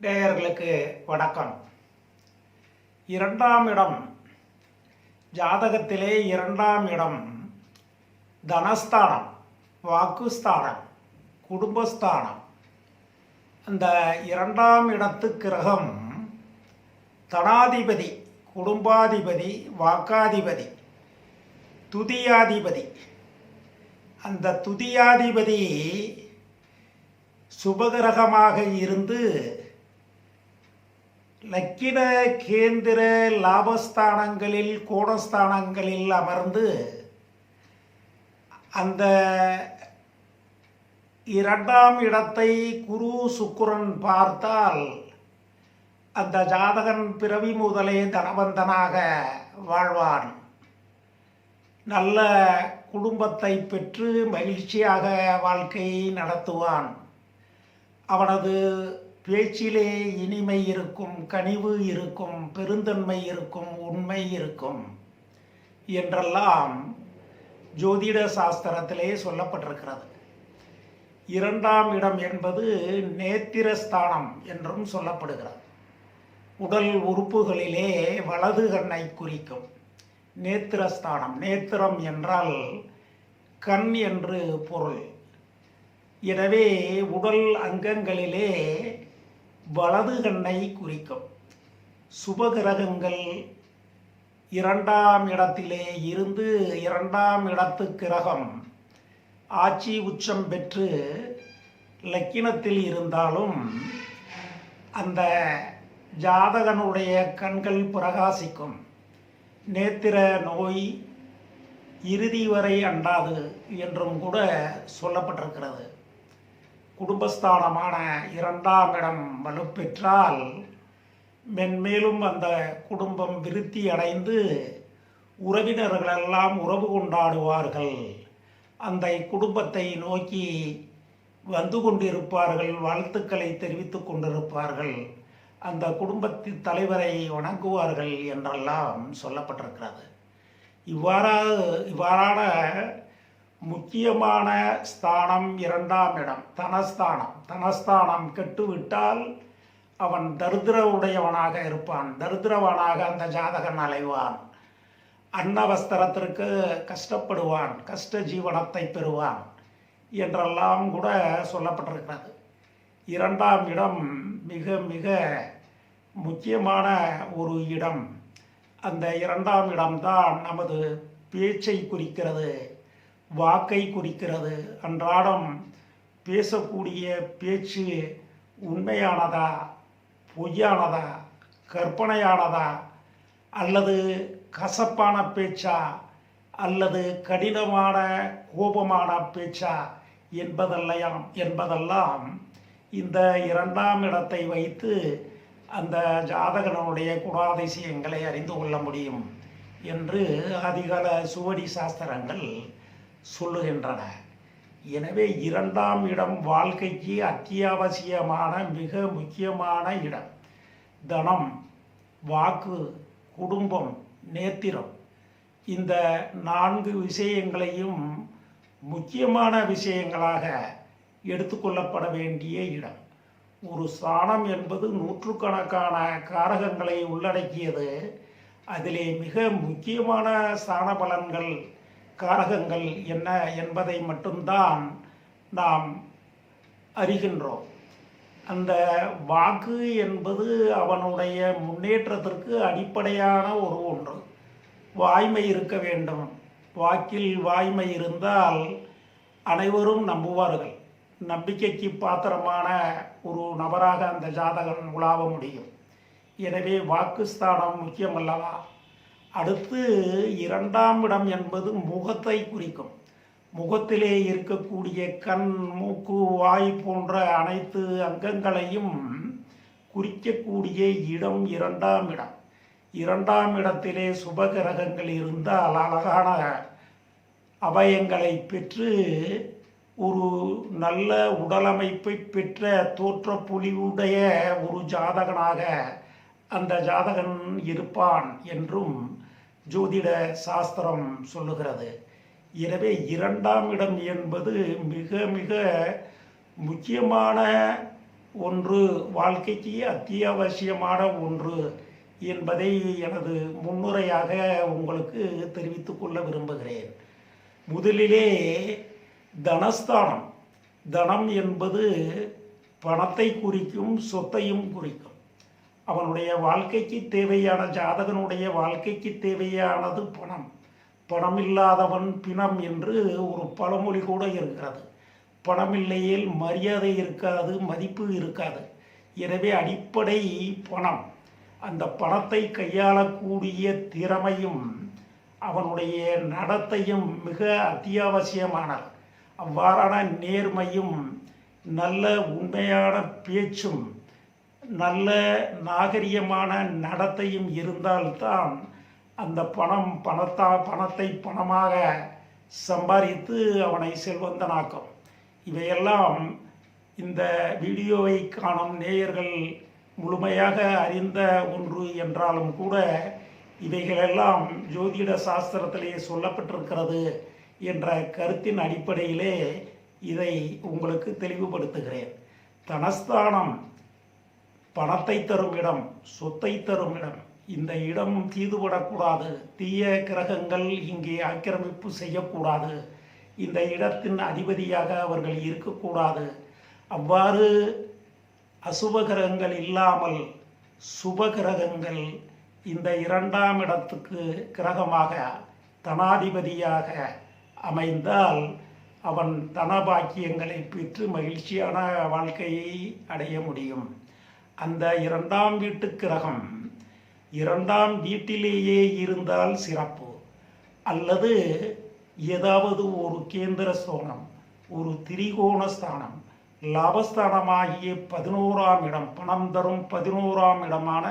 நேயர்களுக்கு வணக்கம். இரண்டாம் இடம் ஜாதகத்திலே இரண்டாம் இடம் தனஸ்தானம் வாக்குஸ்தானம் குடும்பஸ்தானம். அந்த இரண்டாம் இடத்து கிரகம் தனாதிபதி குடும்பாதிபதி வாக்காதிபதி துதியாதிபதி. அந்த துதியாதிபதி சுபகிரகமாக இருந்து லக்கின கேந்திர லாபஸ்தானங்களில் கோணஸ்தானங்களில் அமர்ந்து அந்த இரண்டாம் இடத்தை குரு சுக்குரன் பார்த்தால் அந்த ஜாதகன் பிறவி முதலே தனவந்தனாக வாழ்வான். நல்ல குடும்பத்தை பெற்று மகிழ்ச்சியாக வாழ்க்கை நடத்துவான். அவனது பேச்சிலே இனிமை இருக்கும் கனிவு இருக்கும் பெருந்தன்மை இருக்கும் உண்மை இருக்கும் என்றெல்லாம் ஜோதிட சாஸ்திரத்திலே சொல்லப்பட்டிருக்கிறது. இரண்டாம் இடம் என்பது நேத்திரஸ்தானம் என்றும் சொல்லப்படுகிறது. உடல் உறுப்புகளிலே வலது கண்ணை குறிக்கும் நேத்திரஸ்தானம் நேத்திரம் என்றால் கண் என்று பொருள். எனவே உடல் அங்கங்களிலே வலது கண்ணை குறிக்கும். சுபகிரகங்கள் இரண்டாம் இடத்திலே இருந்து இரண்டாம் இடத்து கிரகம் ஆட்சி உச்சம் பெற்று லக்கினத்தில் இருந்தாலும் அந்த ஜாதகனுடைய கண்கள் பிரகாசிக்கும். நேத்திர நோய் இறுதி வரை அண்டாது என்றும் கூட சொல்லப்பட்டிருக்கிறது. குடும்பஸ்தானமான இரண்டாம் இடம் வலுப்பெற்றால் மென்மேலும் அந்த குடும்பம் விருத்தி அடைந்து உறவினர்களெல்லாம் உறவு கொண்டாடுவார்கள். அந்த குடும்பத்தை நோக்கி வந்து கொண்டிருப்பார்கள் வாழ்த்துக்களை தெரிவித்து கொண்டிருப்பார்கள். அந்த குடும்பத்தின் தலைவரை வணங்குவார்கள் என்றெல்லாம் சொல்லப்பட்டிருக்கிறது. இவ்வாறாக இவ்வாறான முக்கியமான ஸ்தானம் இரண்டாம் இடம் தனஸ்தானம். தனஸ்தானம் கெட்டுவிட்டால் அவன் தரித்திர உடையவனாக இருப்பான். தரித்திரவனாக அந்த ஜாதகன் அலைவான். அன்னவஸ்திரத்திற்கு கஷ்டப்படுவான் கஷ்ட ஜீவனத்தை பெறுவான் என்றெல்லாம் கூட சொல்லப்பட்டிருக்கிறது. இரண்டாம் இடம் மிக மிக முக்கியமான ஒரு இடம். அந்த இரண்டாம் இடம்தான் நமது பேச்சை குறிக்கிறது. வாக்கை குறிக்கிறது அன்றாடம் பேசக்கூடிய பேச்சு உண்மையானதா பொய்யானதா கற்பனையானதா அல்லது கசப்பான பேச்சா அல்லது கடினமான கோபமான பேச்சா என்பதெல்லாம் என்பதெல்லாம் இந்த இரண்டாம் இடத்தை வைத்து அந்த ஜாதகனுடைய குணாதிசயங்களை அறிந்து கொள்ள முடியும் என்று அதிகால சுவடி சாஸ்திரங்கள் சொல்லுகின்றன. எனவே இரண்டாம் இடம் வாழ்க்கைக்கு அத்தியாவசியமான மிக முக்கியமான இடம். தனம் வாக்கு குடும்பம் நேத்திரம். இந்த நான்கு விஷயங்களையும் முக்கியமான விஷயங்களாக எடுத்துக்கொள்ளப்பட வேண்டிய இடம். ஒரு ஸ்தானம் என்பது நூற்றுக்கணக்கான காரகங்களை உள்ளடக்கியது. அதிலே மிக முக்கியமான ஸ்தான பலன்கள் காரகங்கள் என்ன என்பதை மட்டும்தான் நாம் அறிகின்றோம். அந்த வாக்கு என்பது அவனுடைய முன்னேற்றத்திற்கு அடிப்படையான ஒரு ஒன்று. வாய்மை இருக்க வேண்டும். வாக்கில் வாய்மை இருந்தால் அனைவரும் நம்புவார்கள். நம்பிக்கைக்கு பாத்திரமான ஒரு நபராக அந்த ஜாதகன் உலாவ முடியும். எனவே வாக்குஸ்தானம் முக்கியமல்லவா? அடுத்து இரண்டாம் இடம் என்பது முகத்தை குறிக்கும். முகத்திலே இருக்கக்கூடிய கண் மூக்கு வாய் போன்ற அனைத்து அங்கங்களையும் குறிக்கக்கூடிய இடம் இரண்டாம் இடம். இரண்டாம் இடத்திலே சுபகிரகங்கள் இருந்தால் அழகான அபயங்களை பெற்று ஒரு நல்ல உடலமைப்பை பெற்ற தோற்ற பொலிவுடைய ஒரு ஜாதகனாக அந்த ஜாதகன் இருப்பான் என்றும் ஜோதிட சாஸ்திரம் சொல்லுகிறது. எனவே இரண்டாம் இடம் என்பது மிக மிக முக்கியமான ஒன்று வாழ்க்கைக்கு அத்தியாவசியமான ஒன்று என்பதை எனது முன்னுரையாக உங்களுக்கு தெரிவித்துக் கொள்ள விரும்புகிறேன். முதலிலே தனஸ்தானம். தனம் என்பது பணத்தை குறிக்கும் சொத்தையும் குறிக்கும். அவனுடைய வாழ்க்கைக்கு தேவையான ஜாதகனுடைய வாழ்க்கைக்கு தேவையானது பணம். பணம் இல்லாதவன் பிணம் என்று ஒரு பழமொழி கூட இருக்கிறது. பணம் இல்லையில் மரியாதை இருக்காது மதிப்பு இருக்காது. எனவே அடிப்படை பணம். அந்த பணத்தை கையாளக்கூடிய திறமையும் அவனுடைய நடத்தையும் மிக அத்தியாவசியமானது. அவ்வாறான நேர்மையும் நல்ல உண்மையான பேச்சும் நல்ல நாகரிகமான நடத்தையும் இருந்தால்தான் அந்த பணம் பணத்தா பணத்தை பணமாக சம்பாதித்து அவனை செல்வந்தனாக்கும். இவையெல்லாம் இந்த வீடியோவை காணும் நேயர்கள் முழுமையாக அறிந்த ஒன்று என்றாலும் கூட இவைகளெல்லாம் ஜோதிட சாஸ்திரத்திலே சொல்லப்பட்டிருக்கிறது என்ற கருத்தின் அடிப்படையிலே இதை உங்களுக்கு தெளிவுபடுத்துகிறேன். தனஸ்தானம் பணத்தை தரும் இடம் சொத்தை தரும் இடம். இந்த இடம் தீதுபடக்கூடாது. தீய கிரகங்கள் இங்கே ஆக்கிரமிப்பு செய்யக்கூடாது. இந்த இடத்தின் அதிபதியாக அவர்கள் இருக்கக்கூடாது. அவ்வாறு அசுப கிரகங்கள் இல்லாமல் சுப கிரகங்கள் இந்த இரண்டாம் இடத்துக்கு கிரகமாக தனாதிபதியாக அமைந்தால் அவன் தனபாக்கியங்களை பெற்று மகிழ்ச்சியான வாழ்க்கையை அடைய முடியும். அந்த இரண்டாம் வீட்டு கிரகம் இரண்டாம் வீட்டிலேயே இருந்தால் சிறப்பு. அல்லது ஏதாவது ஒரு கேந்திர ஸ்தோனம் ஒரு திரிகோண ஸ்தானம் லாபஸ்தானமாகிய பதினோராம் இடம் பணம் தரும் பதினோராம் இடமான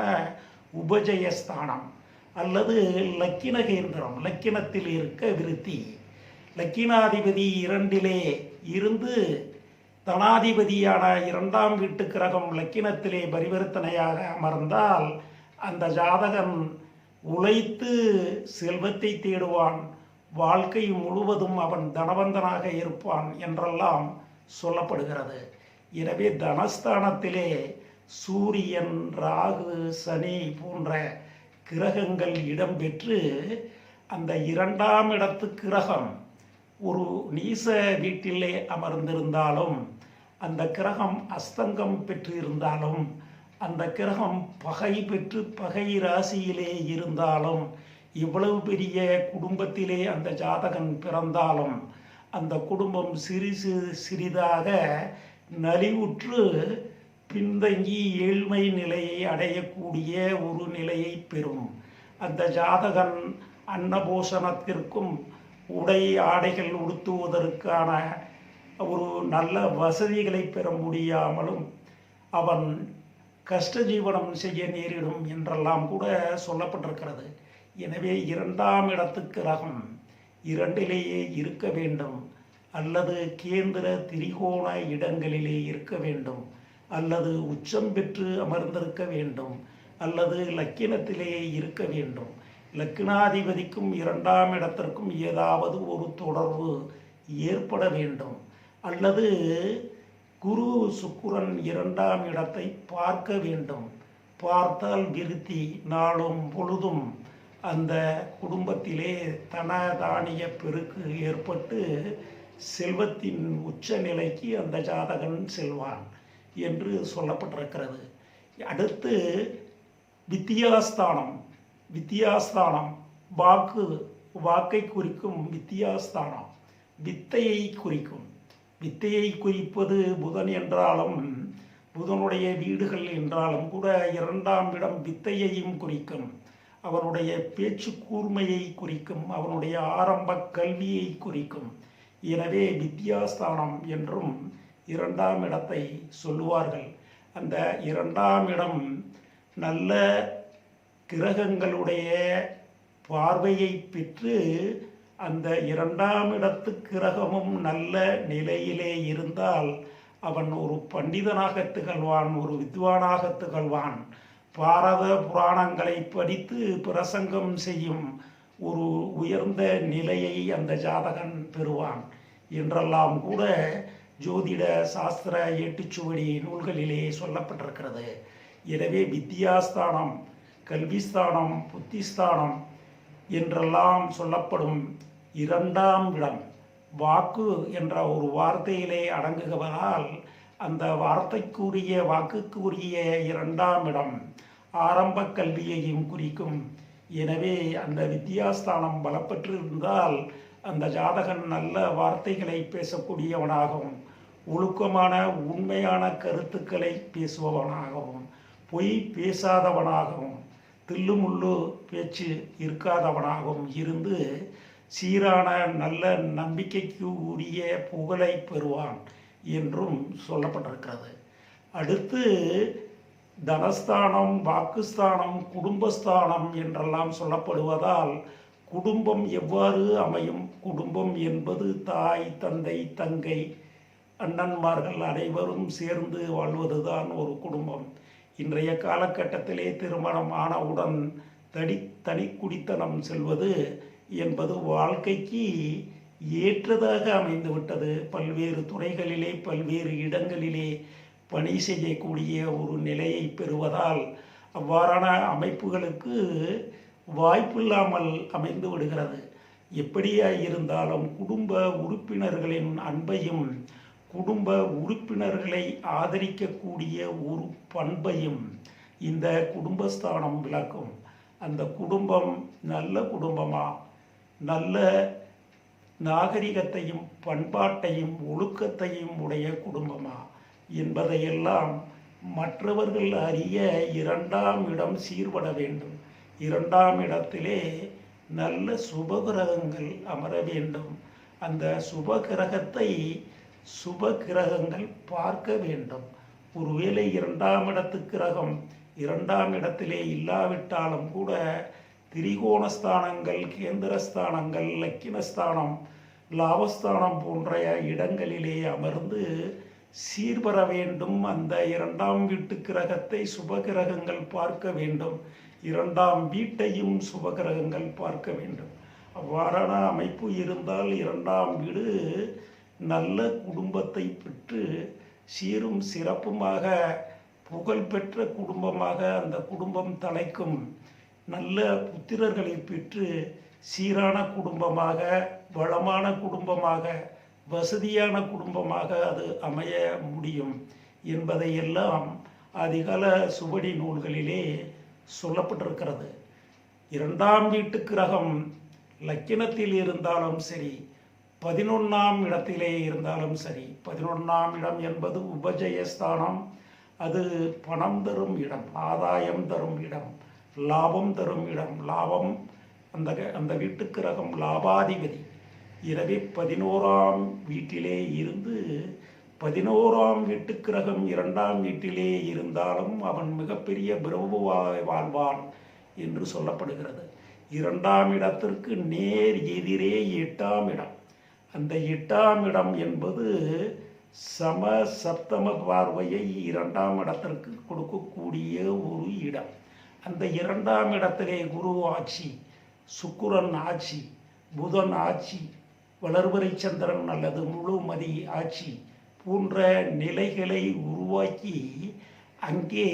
உபஜயஸ்தானம் அல்லது லக்கின கேந்திரம் லக்கினத்தில் இருக்க விருத்தி. லக்கினாதிபதி இரண்டிலே இருந்து தனாதிபதியான இரண்டாம் வீட்டு கிரகம் லக்கினத்திலே பரிவர்த்தனையாக அமர்ந்தால் அந்த ஜாதகன் உழைத்து செல்வத்தை தேடுவான். வாழ்க்கை முழுவதும் அவன் தனவந்தனாக இருப்பான் என்றெல்லாம் சொல்லப்படுகிறது. எனவே தனஸ்தானத்திலே சூரியன் ராகு சனி போன்ற கிரகங்கள் இடம்பெற்று அந்த இரண்டாம் இடத்து கிரகம் ஒரு நீச வீட்டிலே அமர்ந்திருந்தாலும் அந்த கிரகம் அஸ்தங்கம் பெற்றிருந்தாலும் அந்த கிரகம் பகை பெற்று பகை ராசியிலே இருந்தாலும் இவ்வளவு பெரிய குடும்பத்திலே அந்த ஜாதகன் பிறந்தாலும் அந்த குடும்பம் சிறிது சிறிதாக நலிவுற்று பின்தங்கி ஏழ்மை நிலையை அடையக்கூடிய ஒரு நிலையை பெறும். அந்த ஜாதகன் அன்னபோஷணத்திற்கும் உடை ஆடைகள் உடுத்துவதற்கான ஒரு நல்ல வசதிகளை பெற முடியாமலும் அவன் கஷ்ட ஜீவனம் செய்ய நேரிடும் என்றெல்லாம் கூட சொல்லப்பட்டிருக்கிறது. எனவே இரண்டாம் இடத்துக்கு ரகம் இரண்டிலேயே இருக்க வேண்டும். அல்லது கேந்திர திரிகோண இடங்களிலே இருக்க வேண்டும். அல்லது உச்சம் பெற்று அமர்ந்திருக்க வேண்டும். அல்லது லக்கினத்திலேயே இருக்க வேண்டும். லக்னாதிபதிக்கும் இரண்டாம் இடத்திற்கும் ஏதாவது ஒரு தொடர்பு ஏற்பட வேண்டும். அல்லது குரு சுக்குரன் இரண்டாம் இடத்தை பார்க்க வேண்டும். பார்த்தால் விருத்தி நாளும் பொழுதும் அந்த குடும்பத்திலே தன தானிய பெருக்கு ஏற்பட்டு செல்வத்தின் உச்ச நிலைக்கு அந்த ஜாதகன் செல்வான் என்று சொல்லப்பட்டிருக்கிறது. அடுத்து வித்தியாஸ்தானம். வித்தியாஸ்தானம். வாக்கு வாக்கை குறிக்கும் வித்தியாஸ்தானம். வித்தையை குறிக்கும். வித்தையை குறிப்பது புதன் என்றாலும் புதனுடைய வீடுகள் என்றாலும் கூட இரண்டாம் இடம் வித்தையையும் குறிக்கும். அவனுடைய பேச்சு கூர்மையை குறிக்கும். அவனுடைய ஆரம்ப கல்வியை குறிக்கும். எனவே வித்யாஸ்தானம் என்றும் இரண்டாம் இடத்தை சொல்லுவார்கள். அந்த இரண்டாம் இடம் நல்ல கிரகங்களுடைய பார்வையை பெற்று அந்த இரண்டாம் இடத்து கிரகமும் நல்ல நிலையிலே இருந்தால் அவன் ஒரு பண்டிதனாக திகழ்வான் ஒரு வித்வானாக திகழ்வான். பாரத புராணங்களை படித்து பிரசங்கம் செய்யும் ஒரு உயர்ந்த நிலையை அந்த ஜாதகன் பெறுவான். என்றெல்லாம் கூட ஜோதிட சாஸ்திர ஏட்டுச்சுவடி நூல்களிலே சொல்லப்பட்டிருக்கிறது. எனவே வித்யாஸ்தானம் கல்விஸ்தானம் புத்திஸ்தானம் என்றெல்லாம் சொல்லப்படும் இரண்டாம் இடம். வாக்கு என்ற ஒரு வார்த்தையிலே அடங்குகவதால் அந்த வார்த்தைக்குரிய வாக்குக்குரிய இரண்டாம் இடம் ஆரம்ப கல்வியையும் குறிக்கும். எனவே அந்த வித்யாஸ்தானம் பலப்பற்றிருந்தால் அந்த ஜாதகன் நல்ல வார்த்தைகளை பேசக்கூடியவனாகவும் ஒழுக்கமான உண்மையான கருத்துக்களை பேசுபவனாகவும் பொய் பேசாதவனாகவும் தில்லுமுள்ளு பேச்சு இருக்காதவனாகவும் இருந்து சீரான நல்ல நம்பிக்கைக்கு உரிய புகழை பெறுவான் என்றும் சொல்லப்பட்டிருக்கிறது. அடுத்து தனஸ்தானம் வாக்குஸ்தானம் குடும்பஸ்தானம் என்றெல்லாம் சொல்லப்படுவதால் குடும்பம் எவ்வாறு அமையும்? குடும்பம் என்பது தாய் தந்தை தங்கை அண்ணன்மார்கள் அனைவரும் சேர்ந்து வாழ்வதுதான் ஒரு குடும்பம். இன்றைய காலகட்டத்திலே திருமணம் ஆனவுடன் தடி தனி குடித்தனம் செல்வது என்பது வாழ்க்கைக்கு ஏற்றதாக அமைந்துவிட்டது. பல்வேறு துறைகளிலே பல்வேறு இடங்களிலே பணி செய்யக்கூடிய ஒரு நிலையை பெறுவதால் அவ்வாறான அமைப்புகளுக்கு வாய்ப்பில்லாமல் அமைந்து விடுகிறது. எப்படியா இருந்தாலும் குடும்ப உறுப்பினர்களின் அன்பையும் குடும்ப உறுப்பினர்களை ஆதரிக்கக்கூடிய ஒரு பண்பையும் இந்த குடும்பஸ்தானம் விளக்கும். அந்த குடும்பம் நல்ல குடும்பமா? நல்ல நாகரிகத்தையும் பண்பாட்டையும் ஒழுக்கத்தையும் உடைய குடும்பமா? என்பதையெல்லாம் மற்றவர்கள் அறிய இரண்டாம் இடம் சீர்பட வேண்டும். இரண்டாம் இடத்திலே நல்ல சுபகிரகங்கள் அமர வேண்டும். அந்த சுபகிரகத்தை சுப கிரகங்கள் பார்க்க வேண்டும். ஒருவேளை இரண்டாம் இடத்து கிரகம் இரண்டாம் இடத்திலே இல்லாவிட்டாலும் கூட திரிகோணஸ்தானங்கள் கேந்திரஸ்தானங்கள் லக்கினஸ்தானம் லாபஸ்தானம் போன்ற இடங்களிலே அமர்ந்து சீர்பெற வேண்டும். அந்த இரண்டாம் வீட்டு கிரகத்தை சுபகிரகங்கள் பார்க்க வேண்டும். இரண்டாம் வீட்டையும் சுபகிரகங்கள் பார்க்க வேண்டும். அவ்வாறான அமைப்பு இருந்தால் இரண்டாம் வீடு நல்ல குடும்பத்தை பெற்று சீரும் சிறப்புமாக புகழ்பெற்ற குடும்பமாக அந்த குடும்பம் தலைக்கும் நல்ல புத்திரர்களை பெற்று சீரான குடும்பமாக வளமான குடும்பமாக வசதியான குடும்பமாக அது அமைய முடியும் என்பதையெல்லாம் அதிகால சுவடி நூல்களிலே சொல்லப்பட்டிருக்கிறது. இரண்டாம் வீட்டு கிரகம் லக்கினத்தில் இருந்தாலும் சரி பதினொன்றாம் இடத்திலே இருந்தாலும் சரி பதினொன்றாம் இடம் என்பது உபஜயஸ்தானம். அது பணம் தரும் இடம் ஆதாயம் தரும் இடம் லாபம் தரும் இடம். லாபம் அந்த அந்த வீட்டுக்கு ரகம் லாபாதிபதி. எனவே பதினோராம் வீட்டிலே இருந்து பதினோராம் வீட்டுக்கு ரகம் இரண்டாம் வீட்டிலே இருந்தாலும் அவன் மிகப்பெரிய பிரபுவாய் வாழ்வான் என்று சொல்லப்படுகிறது. இரண்டாம் இடத்திற்கு நேர் எதிரே எட்டாம் இடம். அந்த எட்டாம் இடம் என்பது சம சப்தம பார்வையை இரண்டாம் இடத்திற்கு கொடுக்கக்கூடிய ஒரு இடம். அந்த இரண்டாம் இடத்திலே குரு ஆட்சி சுக்குரன் ஆட்சி புதன் ஆட்சி வளர்வரை சந்திரன் அல்லது முழுமதி ஆட்சி போன்ற நிலைகளை உருவாக்கி அங்கே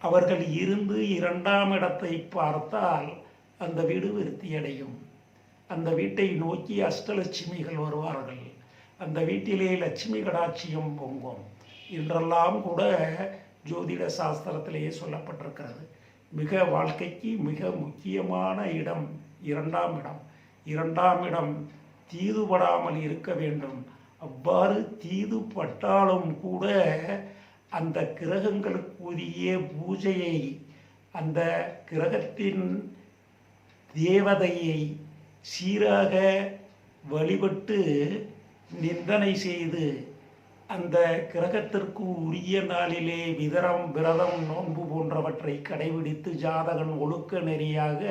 அவர்கள் இருந்து இரண்டாம் இடத்தை பார்த்தால் அந்த வீடு விருத்தியடையும். அந்த வீட்டை நோக்கி அஷ்டலட்சுமிகள் வருவார்கள். அந்த வீட்டிலே லட்சுமி கடாட்சியம் பொங்கும். என்றெல்லாம் கூட ஜோதிட சாஸ்திரத்திலேயே சொல்லப்பட்டிருக்கிறது. மிக வாழ்க்கைக்கு மிக முக்கியமான இடம் இரண்டாம் இடம். இரண்டாம் இடம் தீதுபடாமல் இருக்க வேண்டும். அவ்வாறு தீதுபட்டாலும் கூட அந்த கிரகங்களுக்குரிய பூஜையை அந்த கிரகத்தின் தேவதையை சீராக வழிபட்டு நிந்தனை செய்து அந்த கிரகத்திற்கு உரிய நாளிலே விதரம் விரதம் நோன்பு போன்றவற்றை கடைபிடித்து ஜாதகன் ஒழுக்க நெறியாக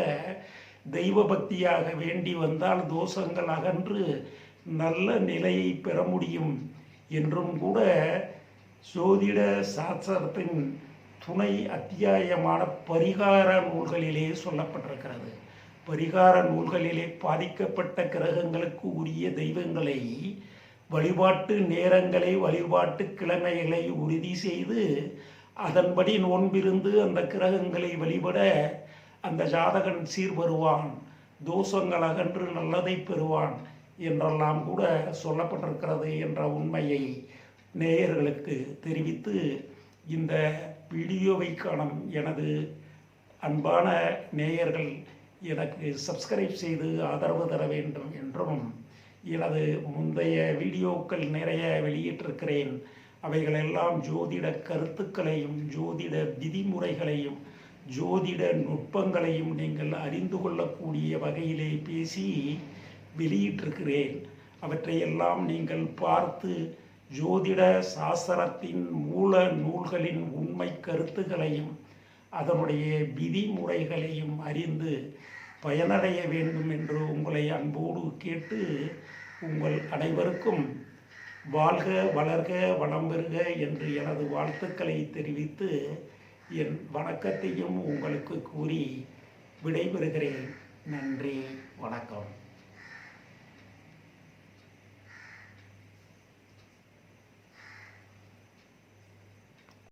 தெய்வ பக்தியாக வேண்டி வந்தால் தோஷங்கள் அகன்று நல்ல நிலையை பெற முடியும் என்றும் கூட சோதிட சாஸ்திரத்தின் துணை அத்தியாயமான பரிகார நூல்களிலே சொல்லப்பட்டிருக்கிறது. பரிகார நூல்களிலே பாதிக்கப்பட்ட கிரகங்களுக்கு உரிய தெய்வங்களை வழிபாட்டு நேரங்களை வழிபாட்டு கிழமைகளை உறுதி செய்து அதன்படி நோன்பிருந்து அந்த கிரகங்களை வழிபட அந்த ஜாதகன் சீர் வருவான் தோஷங்கள் அகன்று நல்லதை பெறுவான் என்றெல்லாம் கூட சொல்லப்பட்டிருக்கிறது என்ற உண்மையை நேயர்களுக்கு தெரிவித்து இந்த வீடியோவை காணும் எனது அன்பான நேயர்கள் எனக்கு சப்ஸ்கிரைப் செய்து ஆதரவு தர வேண்டும் என்றும் எனது முந்தைய வீடியோக்கள் நிறைய வெளியிட்டிருக்கிறேன். அவைகளெல்லாம் ஜோதிட கருத்துக்களையும் ஜோதிட விதிமுறைகளையும் ஜோதிட நுட்பங்களையும் நீங்கள் அறிந்து கொள்ளக்கூடிய வகையிலே பேசி வெளியிட்டிருக்கிறேன். அவற்றையெல்லாம் நீங்கள் பார்த்து ஜோதிட சாஸ்திரத்தின் மூல நூல்களின் உண்மை கருத்துக்களையும் அதனுடைய விதிமுறைகளையும் அறிந்து பயனடைய வேண்டும் என்று உங்களை அன்போடு கேட்டு உங்கள் அனைவருக்கும் வாழ்க வளர்க வளம் பெறுக என்று எனது வாழ்த்துக்களை தெரிவித்து என் வணக்கத்தையும் உங்களுக்கு கூறி விடைபெறுகிறேன். நன்றி. வணக்கம்.